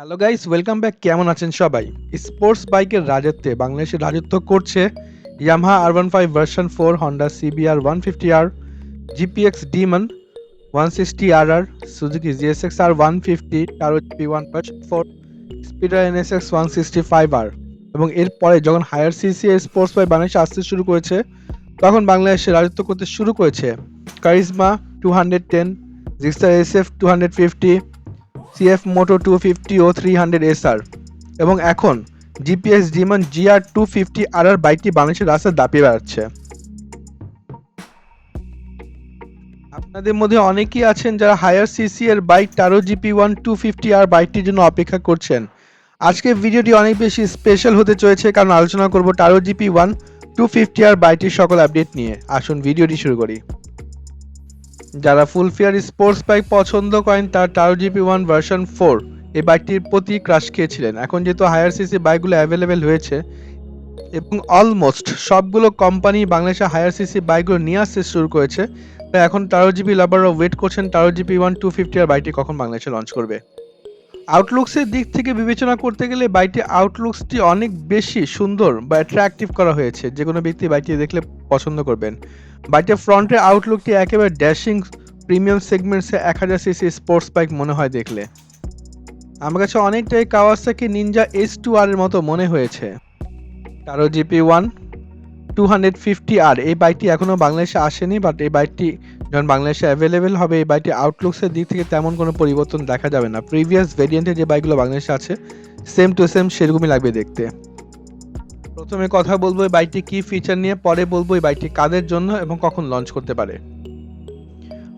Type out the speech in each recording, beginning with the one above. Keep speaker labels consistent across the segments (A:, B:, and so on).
A: Hello guys welcome back কেমন আছেন সবাই? স্পোর্টস বাইকের রাজত্বে বাংলাদেশে রাজত্ব করছে Yamaha R one five version four Honda CBR one fifty R GPX Demon one sixty R R Suzuki GSX R one fifty Taro GP one version four speeder NSX one sixty five R এবং এরপরে যখন higher CC sports bike বাংলাদেশে আসতে শুরু করেছে, তখন বাংলাদেশে রাজত্ব করতে শুরু করেছে। Karizma two hundred ten Gixxer S F two hundred fifty CF Moto two fifty ও থ্রি হান্ড্রেড এসআর এবং এখন GPS Demon GR two fifty R R বাইকটি বাংলাদেশের রাস্তায় দাপিয়ে বেড়াচ্ছে। আপনাদের মধ্যে অনেকেই আছেন যারা হায়ার সিসি এর bike Taro GP one two fifty R বাইকটির জন্য অপেক্ষা করছেন। আজকের ভিডিওটি অনেক বেশি স্পেশাল হতে চলেছে, কারণ আলোচনা করব Taro GP one two fifty R বাইকটির সকল আপডেট নিয়ে। আসুন, ভিডিওটি শুরু করি। যারা ফুল ফিয়ার স্পোর্টস বাইক পছন্দ করেন, তার Taro GP one version four এই বাইকটির প্রতি ক্রাশ খেয়েছিলেন। এখন যেহেতু হায়ার সিসি বাইকগুলো অ্যাভেলেবেল হয়েছে, এবং অলমোস্ট সবগুলো কোম্পানি বাংলাদেশে হায়ার সিসি বাইকগুলো নিয়ে আসতে শুরু করেছে, তাই এখন টারো জিবি লাভাররা ওয়েট করছেন Taro GB one two fifty R বাইকটি কখন বাংলাদেশে লঞ্চ করবে। আউটলুকসের দিক থেকে বিবেচনা করতে গেলে বাইকটি আউটলুকসটি অনেক বেশি সুন্দর বা অ্যাট্রাকটিভ করা হয়েছে। যে কোনো ব্যক্তি বাইকটি দেখলে পছন্দ করবেন। বাইকটির ফ্রন্টের আউটলুকটি একেবারে ড্যাশিং প্রিমিয়াম সেগমেন্টসে এক হাজার সিসি স্পোর্টস বাইক মনে হয় দেখলে। আমার কাছে অনেকটাই Kawasaki Ninja S two R এর মতো মনে হয়েছে। Taro GP one two hundred fifty R এই বাইকটি এখনও বাংলাদেশে আসেনি বাট এই বাইকটি যখন বাংলাদেশে অ্যাভেলেবেল হবে, এই বাইকটি আউটলুকসের দিক থেকে তেমন কোনো পরিবর্তন দেখা যাবে না। প্রিভিয়াস ভেরিয়েন্টে যে বাইকগুলো বাংলাদেশে আছে সেম টু সেম সেরকমই লাগবে দেখতে। প্রথমে কথা বলব এই বাইকটি কি ফিচার নিয়ে, পরে বলব এই বাইকটি কাদের জন্য এবং কখন লঞ্চ করতে পারে।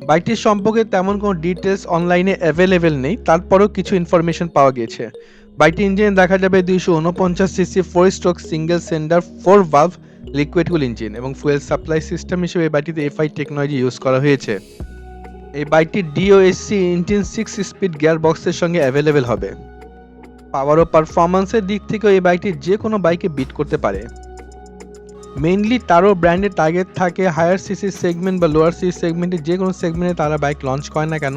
A: বাইকটির সম্পর্কে তেমন কোনো ডিটেলস অনলাইনে অ্যাভেলেবেল নেই, তারপরেও কিছু ইনফরমেশন পাওয়া গিয়েছে। বাইকটি ইঞ্জিনে দেখা যাবে দুইশো উনপঞ্চাশ CC four stroke single cylinder four valve liquid cool engine এবং ফুয়েল সাপ্লাই সিস্টেম হিসেবে এই বাইকটিতে এফআই টেকনোলজি ইউজ করা হয়েছে। এই বাইকটি DOHC engine six speed gear বক্সের সঙ্গে অ্যাভেলেবেল হবে। পাওয়ার ও পারফরমেন্সের দিক থেকেও এই বাইকটি যে কোনো বাইকে বিট করতে পারে। মেইনলি তারও ব্র্যান্ডের টার্গেট থাকে হায়ার সিসি সেগমেন্ট বা লোয়ার সিসি সেগমেন্টে যে কোনো সেগমেন্টে তারা বাইক লঞ্চ করে না কেন,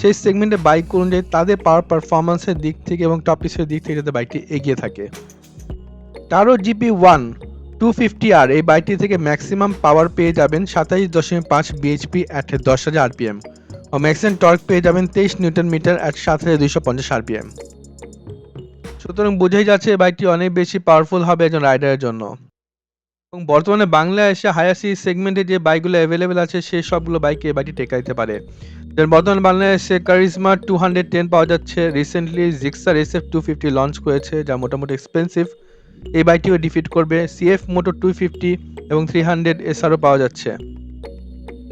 A: সেই সেগমেন্টে বাইক অনুযায়ী তাদের পাওয়ার পারফরমেন্সের দিক থেকে এবং টপ পিসের দিক থেকে যাতে বাইকটি এগিয়ে থাকে। Taro GP one two fifty R এই বাইকটি থেকে ম্যাক্সিমাম পাওয়ার পেয়ে যাবেন সাতাইশ দশমিক পাঁচ বিএইচপি অ্যাট দশ হাজার আরপিএম ও ম্যাক্সিমাম টর্ক পেয়ে যাবেন তেইশ নিউটন মিটার অ্যাট সাত হাজার দুইশো পঞ্চাশ আরপিএম সুতরাং বোঝাই যাচ্ছে বাইকটি অনেক বেশি পাওয়ারফুল হবে একজন রাইডারের জন্য। এবং বর্তমানে বাংলাদেশে হায়ার সি সেগমেন্টে যে বাইকগুলো অ্যাভেলেবেল আছে সেই সবগুলো বাইকে এই বাইকটি টেকা দিতে পারে। বর্তমানে বাংলাদেশে কারিজমা টু হান্ড্রেড টেন পাওয়া যাচ্ছে। Recently Gixxer S F two fifty launch করেছে, যা মোটামুটি এক্সপেন্সিভ এই বাইকটিও ডিফিট করবে। সিএফ মোটো টু ফিফটি এবং থ্রি হান্ড্রেড এসআরও পাওয়া যাচ্ছে।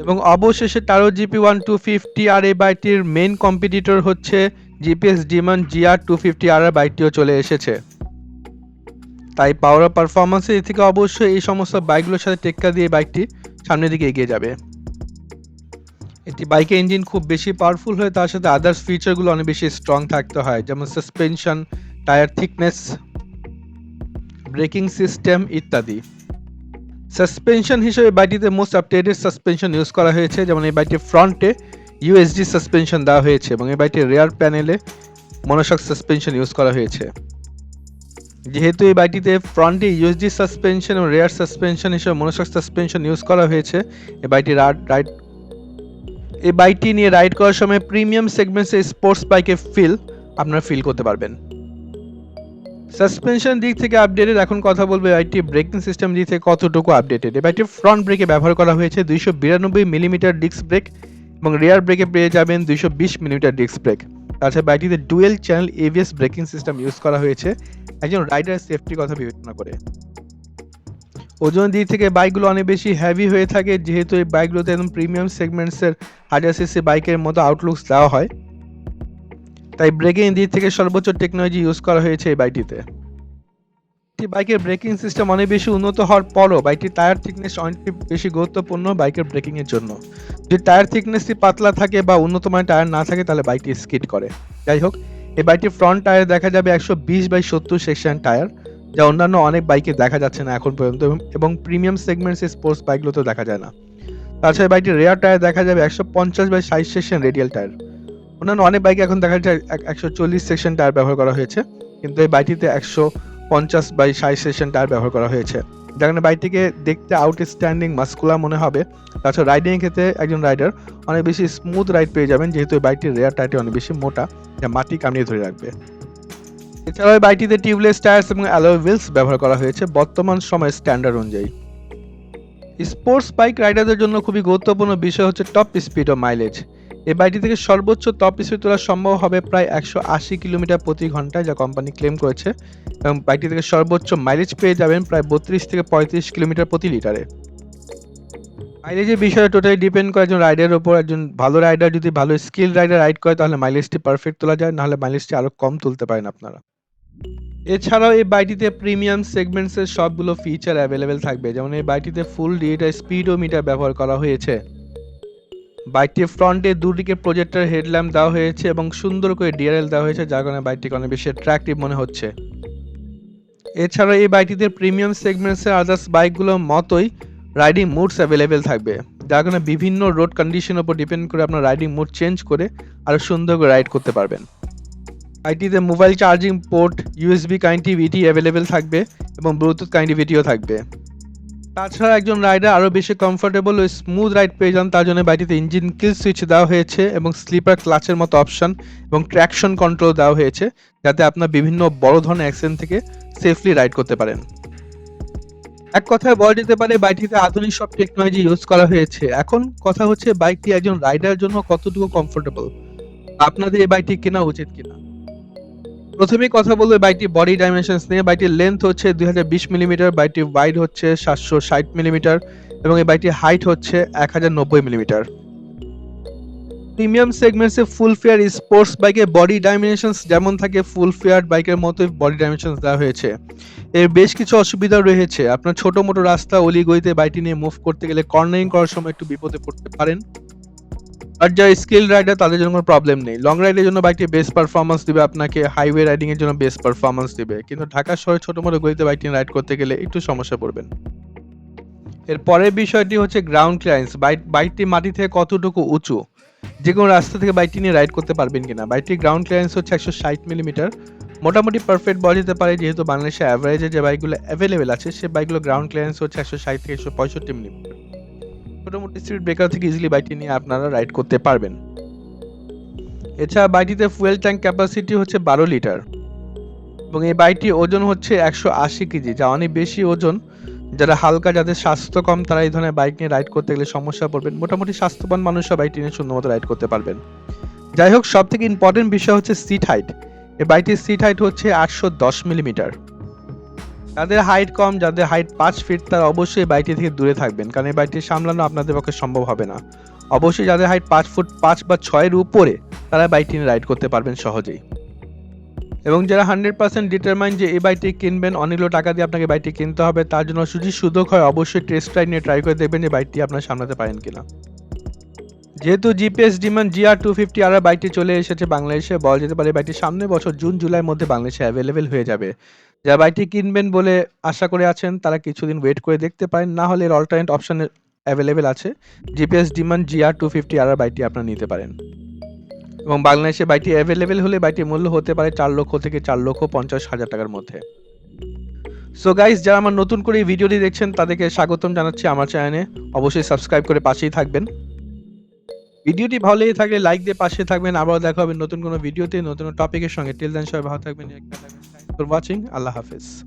A: এবং অবশেষে Taro GP one two fifty R এই বাইকটির মেন কম্পিটিটর হচ্ছে GPS Demon GR two fifty R বাইকটিও চলে এসেছে। তাই পাওয়ার পারফরমেন্সের দিক থেকে অবশ্যই এই সমস্ত বাইকগুলোর সাথে টেক্কা দিয়ে বাইকটি সামনের দিকে এগিয়ে যাবে। একটি বাইকের ইঞ্জিন খুব বেশি পাওয়ারফুল হয়ে তার সাথে আদার্স ফিচারগুলো অনেক বেশি স্ট্রং থাকতে হয়, যেমন suspension tyre thickness braking system ইত্যাদি। সাসপেনশন হিসেবে বাইকটিতে মোস্ট আপডেটেড সাসপেনশন ইউজ করা হয়েছে, যেমন এই বাইকটির ফ্রন্টে ইউএসডি সাসপেনশন দেওয়া হয়েছে এবং এই বাইকটির রেয়ার প্যানেলে মনোশক সাসপেনশন ইউজ করা হয়েছে। যেহেতু এই বাইকটিতে ফ্রন্টে ইউএসডি সাসপেনশন এবং রেয়ার সাসপেনশন হিসেবে মনোশক সাসপেনশন ইউজ করা হয়েছে, এই বাইকটি রাইড এই বাইকটি নিয়ে রাইড করার সময় প্রিমিয়াম সেগমেন্টসের স্পোর্টস বাইকের ফিল আপনারা ফিল করতে পারবেন। সাসপেনশন দিক থেকে আপডেটেড এখন কথা বলব বাইকটি ব্রেকিং সিস্টেম দিক থেকে কতটুকু আপডেটেড এই বাইকটি ফ্রন্ট ব্রেকে ব্যবহার করা হয়েছে দুইশো বিরানব্বই মিলিমিটার ডিস্ক ব্রেক এবং রেয়ার ব্রেকে পেয়ে যাবেন দুইশো বিশ মিলিমিটার ডিস্ক ব্রেক তাছাড়া বাইকটিতে dual channel ABS braking system use করা হয়েছে। একজন রাইডার সেফটির কথা বিবেচনা করে। ওজন দিক থেকে বাইকগুলো অনেক বেশি হ্যাভি হয়ে থাকে, যেহেতু এই বাইকগুলোতে একদম প্রিমিয়াম সেগমেন্টসের হাজার সিসি বাইকের মতো আউটলুকস দেওয়া হয়। তাই ব্রেকিং দিক থেকে সর্বোচ্চ টেকনোলজি ইউজ করা হয়েছে এই বাইকটিতে একটি বাইকের ব্রেকিং সিস্টেম অনেক বেশি উন্নত হওয়ার পরও বাইকটির টায়ার থিকনেস অনেক বেশি গুরুত্বপূর্ণ বাইকের ব্রেকিং এর জন্য। যদি টায়ার থিকনেসটি পাতলা থাকে বা উন্নত মানের টায়ার না থাকে, তাহলে বাইকটি স্কিড করে। যাই হোক, এই বাইকটির ফ্রন্ট টায়ার দেখা যাবে একশো বিশ বাই সত্তর সেকশন টায়ার যা অন্যান্য অনেক বাইকে দেখা যাচ্ছে না এখন পর্যন্ত, এবং- প্রিমিয়াম সেগমেন্টসের স্পোর্টস বাইকগুলোতেও দেখা যায় না। তাছাড়া বাইকটির রেয়ার টায়ার দেখা যাবে একশো পঞ্চাশ বাই ষাট সেকশন রেডিয়াল টায়ার অন্যান্য অনেক বাইকে এখন দেখা যায় একশো চল্লিশ সেকশন টায়ার ব্যবহার করা হয়েছে, কিন্তু এই বাইকটিতে একশো পঞ্চাশ বাই ষাট সেশন টায়ার ব্যবহার করা হয়েছে। কারণে বাইকটিকে দেখতে আউটস্ট্যান্ডিং মাস্কুলার মনে হবে। তাছাড়া রাইডিং ক্ষেত্রে একজন রাইডার অনেক বেশি স্মুথ রাইড পেয়ে যাবেন, যেহেতু এই বাইকটির রেয়ার টায়ারটি অনেক বেশি মোটা, যা মাটি কামড়িয়ে ধরে রাখবে। এছাড়াও এই বাইকটিতে টিউবলেস টায়ার্স এবং অ্যালয় হুইলস ব্যবহার করা হয়েছে বর্তমান সময়ের স্ট্যান্ডার্ড অনুযায়ী। স্পোর্টস বাইক রাইডারদের জন্য খুবই গুরুত্বপূর্ণ বিষয় হচ্ছে টপ স্পিড ও মাইলেজ এই বাইকটি থেকে সর্বোচ্চ টপ স্পিড তোলা সম্ভব হবে প্রায় একশো আশি কিলোমিটার প্রতি ঘন্টায়, যা কোম্পানি ক্লেম করেছে। এবং বাইকটি থেকে সর্বোচ্চ মাইলেজ পেয়ে যাবেন প্রায় বত্রিশ থেকে পঁয়ত্রিশ কিলোমিটার প্রতি লিটারে। মাইলেজের বিষয়ে টোটালি ডিপেন্ড করে একজন রাইডারের ওপর একজন ভালো রাইডার যদি ভালো স্কিল রাইডার রাইড করে, তাহলে মাইলেজটি পারফেক্ট তোলা যায়, নাহলে মাইলেজটি আরও কম তুলতে পারেন আপনারা। এছাড়াও এই বাইকটিতে প্রিমিয়াম সেগমেন্টসের সবগুলো ফিচার অ্যাভেলেবেল থাকবে। যেমন এই বাইকটিতে ফুল ডিজিটাল স্পিডোমিটার ব্যবহার করা হয়েছে। বাইকটির ফ্রন্টে দুদিকে প্রজেক্টর হেডল্যাম্প দেওয়া হয়েছে এবং সুন্দর করে ডিআরএল দেওয়া হয়েছে, যার কারণে বাইকটিকে অনেক বেশি অ্যাট্রাকটিভ মনে হচ্ছে। এছাড়া এই বাইকটিতে প্রিমিয়াম সেগমেন্টসের আদার্স বাইকগুলোর মতোই রাইডিং মুডস অ্যাভেলেবেল থাকবে, যার কারণে বিভিন্ন রোড কন্ডিশনের উপর ডিপেন্ড করে আপনার রাইডিং মুড চেঞ্জ করে আরও সুন্দর করে রাইড করতে পারবেন। আইটিতে mobile charging port USB connectivity available থাকবে এবং ব্লুটুথ কানেক্টিভিটিও থাকবে। তাছাড়া একজন রাইডার আরও বেশি কমফোর্টেবল ও স্মুথ রাইড পেয়ে যান, তার জন্য বাইটিতে ইঞ্জিন কিল সুইচ দেওয়া হয়েছে এবং স্লিপার ক্লাচের মতো অপশান এবং ট্র্যাকশন কন্ট্রোল দেওয়া হয়েছে, যাতে আপনার বিভিন্ন বড় ধরনের অ্যাক্সিডেন্ট থেকে সেফলি রাইড করতে পারেন। এক কথায় বলা যেতে পারে বাইকটিতে আধুনিক সব টেকনোলজি ইউজ করা হয়েছে। এখন কথা হচ্ছে বাইকটি একজন রাইডারের জন্য কতটুকু কমফোর্টেবল আপনাদের এই বাইকটি কেনা উচিত কিনা? প্রথমেই কথা বলব বাইকটি বডি ডাইমেনশনস নিয়ে। বাইকটির লেন্থ হচ্ছে দুই হাজার বিশ মিলিমিটার বাইকটি ওয়াইড হচ্ছে সাতশো ষাট মিলিমিটার এবং এই বাইকটির হাইট হচ্ছে এক হাজার নব্বই মিলিমিটার প্রিমিয়াম সেগমেন্টসে ফুল ফেয়ার স্পোর্টস বাইকের বডি ডাইমেনশনস যেমন থাকে ফুল ফেয়ার বাইকের মতোই বডি ডাইমেনশনস দেওয়া হয়েছে। এর বেশ কিছু অসুবিধা রয়েছে। আপনার ছোট মোটো রাস্তা, অলিগলিতে বাইকটি নিয়ে মুভ করতে গেলে কর্নারিং করার সময় একটু বিপদে পড়তে পারেন। আর যারা স্কিল রাইডার তাদের জন্য কোনো প্রবলেম নেই। লং রাইডের জন্য বাইকটি বেস্ট পারফরমেন্স দিবে, আপনাকে হাইওয়ে রাইডিং এর জন্য বেস্ট পারফরমেন্স দিবে। কিন্তু ঢাকা শহরে ছোট মোটো গলিতে বাইকটি রাইড করতে গেলে একটু সমস্যা পড়বেন। এর পরের বিষয়টি হচ্ছে গ্রাউন্ড ক্লিয়ারেন্স বাইক বাইকটি মাটি থেকে কতটুকু উঁচু? যে কোনো রাস্তা থেকে বাইকটি নিয়ে রাইড করতে পারবেন কিনা? বাইকটির গ্রাউন্ড ক্লিয়ারেন্স হচ্ছে একশো ষাট মিলিমিটার মোটামুটি পারফেক্ট বলা যেতে পারে, যেহেতু বাংলাদেশে অ্যাভারেজে যে বাইকগুলো অ্যাভেলেবেল আছে, সে বাইকগুলো গ্রাউন্ড ক্লিয়ারেন্স হচ্ছে একশো ষাট থেকে একশো পঁয়ষট্টি মিলিমিটার মোটামুটি স্পিড ব্রেকার থেকে ইজিলি বাইকটি নিয়ে আপনারা রাইড করতে পারবেন। এছাড়া বাইকটিতে ফুয়েল ট্যাঙ্ক ক্যাপাসিটি হচ্ছে বারো লিটার এবং এই বাইকটির ওজন হচ্ছে একশো আশি কেজি, যা অনেক বেশি ওজন। যারা হালকা, যাদের স্বাস্থ্য কম, তারা এই ধরনের বাইক নিয়ে রাইড করতে গেলে সমস্যা পড়বেন। মোটামুটি স্বাস্থ্যবান মানুষরা বাইকটি নিয়ে সুন্দর মতো রাইড করতে পারবেন। যাই হোক সব থেকে ইম্পর্টেন্ট বিষয় হচ্ছে সিট হাইট এই বাইকটির সিট হাইট হচ্ছে আটশো দশ মিলিমিটার যাদের হাইট কম, যাদের হাইট পাঁচ ফিট তারা অবশ্যই বাইকটি থেকে দূরে থাকবেন, কারণ এই বাইকটি সামলানো আপনাদের পক্ষে সম্ভব হবে না। অবশ্যই যাদের হাইট পাঁচ ফুট পাঁচ বা ছয়ের উপরে, তারা বাইকটি নিয়ে রাইড করতে পারবেন সহজেই। এবং যারা হান্ড্রেড পার্সেন্ট ডিটারমাইন যে এই বাইকটি কিনবেন, অনেকগুলো টাকা দিয়ে আপনাকে বাইকটি কিনতে হবে, তার জন্য যদি সুযোগ হয়, অবশ্যই টেস্ট রাইড নিয়ে ট্রাই করে দেখবেন যে বাইকটি আপনার সামলাতে পারেন কিনা। যেহেতু GPS Demon GR two fifty R বাইকটি চলে এসেছে বাংলাদেশে, বলা যেতে পারে বাইকটি সামনের বছর জুন, জুলাইয়ের মধ্যে বাংলাদেশে অ্যাভেলেবেল হয়ে যাবে। যারা বাইকটি কিনবেন বলে আশা করে আছেন, তারা কিছুদিন ওয়েট করে দেখতে পারেন। না হলে এর অল্টারনেট অপশন অ্যাভেলেবেল আছে। GPS Demon GR two fifty R বাইকটি আপনারা নিতে পারেন। এবং বাংলাদেশে বাইকটি অ্যাভেলেবেল হলে বাইকটির মূল্য হতে পারে চার লক্ষ থেকে চার লক্ষ পঞ্চাশ হাজার টাকার মধ্যে। সো গাইস যারা আমার নতুন করে এই ভিডিওটি দেখছেন, তাদেরকে স্বাগতম জানাচ্ছি আমার চ্যানেলে অবশ্যই সাবস্ক্রাইব করে পাশেই থাকবেন। ভিডিওটি ভালো লেগে থাকলে লাইক দিয়ে পাশে থাকবেন। আবারও দেখা হবে নতুন কোনো ভিডিওতে নতুন টপিকের সঙ্গে। টিল দেন সবাই ভালো থাকবেন। for watching. Allah Hafiz.